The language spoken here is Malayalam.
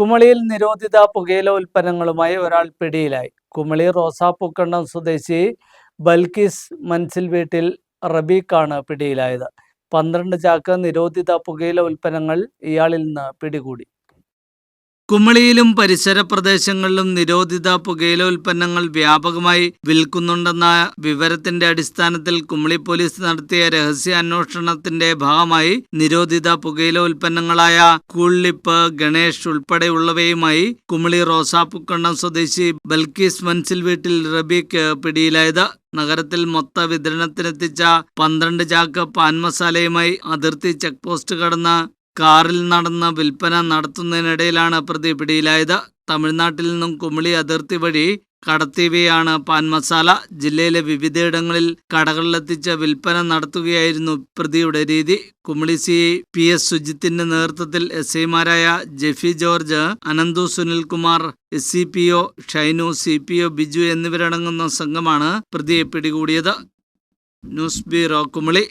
കുമളിയിൽ നിരോധിത പുകയില ഉൽപ്പന്നങ്ങളുമായി ഒരാൾ പിടിയിലായി. കുമളി റോസാപ്പൂക്കണ്ടം സ്വദേശി ബൽക്കിസ് മൻസിൽ വീട്ടിൽ റബീഖാണ് പിടിയിലായത്. പന്ത്രണ്ട് ചാക്ക് നിരോധിത പുകയില ഉൽപ്പന്നങ്ങൾ ഇയാളിൽ നിന്ന് പിടികൂടി. കുമളിയിലും പരിസര പ്രദേശങ്ങളിലും നിരോധിത പുകയില ഉൽപ്പന്നങ്ങൾ വ്യാപകമായി വിൽക്കുന്നുണ്ടെന്ന വിവരത്തിന്റെ അടിസ്ഥാനത്തിൽ കുമളി പോലീസ് നടത്തിയ രഹസ്യ അന്വേഷണത്തിന്റെ ഭാഗമായി നിരോധിത പുകയില ഉൽപ്പന്നങ്ങളായ കൂള്ളിപ്പ് ഗണേഷ് ഉൾപ്പെടെയുള്ളവയുമായി കുമളി റോസാപ്പുക്കണ്ണം സ്വദേശി ബൽക്കീസ് മൻസിൽ വീട്ടിൽ റബീക്ക് പിടിയിലായത്. നഗരത്തിൽ മൊത്ത വിതരണത്തിനെത്തിച്ച പന്ത്രണ്ട് ചാക്ക് പാൻ മസാലയുമായി അതിർത്തി ചെക്ക് പോസ്റ്റ് കടന്ന് കാറിൽ നടന്ന വിൽപ്പന നടത്തുന്നതിനിടയിലാണ് പ്രതി പിടിയിലായത്. തമിഴ്നാട്ടിൽ നിന്നും കുമിളി അതിർത്തി വഴി കടത്തിയവയാണ് പാൻ മസാല. ജില്ലയിലെ വിവിധയിടങ്ങളിൽ കടകളിലെത്തിച്ച് വിൽപ്പന നടത്തുകയായിരുന്നു പ്രതിയുടെ രീതി. കുമിളി സി. പി. എസ്. സുജിത്തിന്റെ നേതൃത്വത്തിൽ എസ്. ഐമാരായ Jeffy George Ananthu Sunilkumar S. C. P. O Shinu C. P. O Biju എന്നിവരടങ്ങുന്ന സംഘമാണ് പ്രതിയെ പിടികൂടിയത്. News bureau Kumily.